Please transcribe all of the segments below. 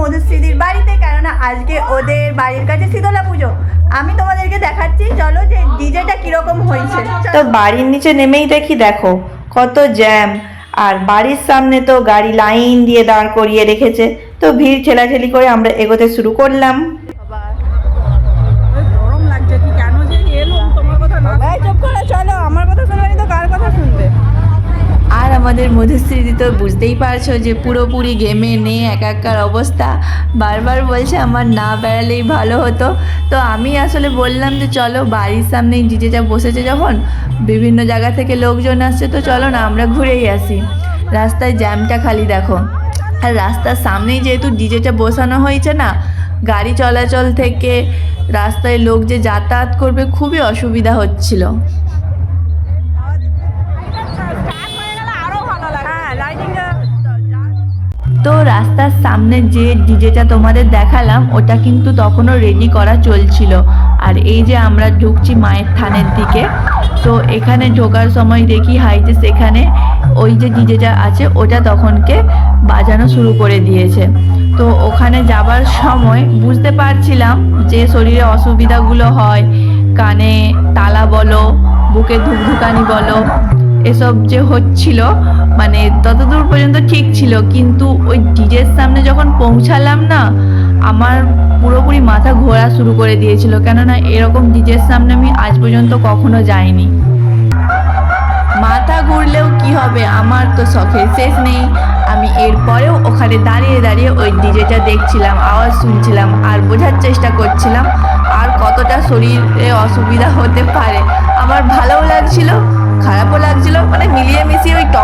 মধুশ্রীদির বাড়িতে, কেননা আজকে ওদের বাড়ির কাছে শীতলা পুজো। আমি তোমাদেরকে দেখাচ্ছি, চলো যে ডিজেটা কীরকম হয়েছে। তো বাড়ির নিচে নেমেই দেখি, দেখো, কত জ্যাম। আর বাড়ির সামনে তো গাড়ি লাইন দিয়ে দাঁড় করিয়ে রেখেছে। তো ভিড় ঠেলাঠেলি করে আমরা এগোতে শুরু করলাম। আমাদের মধুশ্রী তো বুঝতেই পারছ যে পুরোপুরি গেমে নেই, একাকার অবস্থা। বারবার বলছে আমার না বেড়ালেই ভালো হতো। তো আমি আসলে বললাম যে চলো বাড়ির সামনেই ডিজেটা বসেছে যখন, বিভিন্ন জায়গা থেকে লোকজন আসছে, তো চলো না আমরা ঘুরেই আসি। রাস্তায় জ্যামটা খালি দেখো। আর রাস্তার সামনেই যেহেতু ডিজেটা বসানো হয়েছে না, গাড়ি চলাচল থেকে রাস্তায় লোক যে যাতায়াত করবে খুবই অসুবিধা হচ্ছিল। তো রাস্তার সামনে যে ডিজেটা তোমাদের দেখালাম, ওটা কিন্তু তখনও রেডি করা চলছিল। আর এই যে আমরা ঢুকছি মায়ের থানের দিকে, তো এখানে ঢোকার সময় দেখি হাইতে সেখানে ওই যে ডিজেটা আছে, ওটা তখনকে বাজানো শুরু করে দিয়েছে। তো ওখানে যাবার সময় বুঝতে পারছিলাম যে শরীরে অসুবিধাগুলো হয়, কানে তালা বলো, বুকে ধুকধুকানি বলো, এসব যে হচ্ছিল মানে ততদূর পর্যন্ত ঠিক ছিল, কিন্তু ওই ডিজের সামনে যখন পৌঁছালাম না, আমার পুরোপুরি মাথা ঘোরা শুরু করে দিয়েছিল, কেননা এরকম ডিজের সামনে আমি আজ পর্যন্ত কখনো যাইনি। মাথা ঘুরলেও কি হবে, আমার তো শখের শেষ নেই। আমি এরপরেও ওখানে দাঁড়িয়ে দাঁড়িয়ে ওই ডিজেটা দেখছিলাম, আওয়াজ শুনছিলাম, আর বোঝার চেষ্টা করছিলাম, আর কতটা শরীরে অসুবিধা হতে পারে। আমার ভালোও লাগছিল, খারাপও লাগছিল মানে মিলিয়ে মিশিয়ে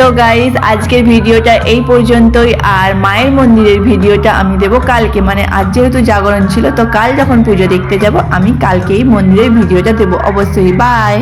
তো গাইজ আজকের ভিডিওটা এই পর্যন্তই। আর মায়ের মন্দিরের ভিডিওটা আমি দেব কালকে। মানে আজ যেহেতু জাগরণ ছিল, তো কাল যখন পুজো দেখতে যাব, আমি কালকেই মন্দিরের ভিডিওটা দেব। অবশ্যই বাই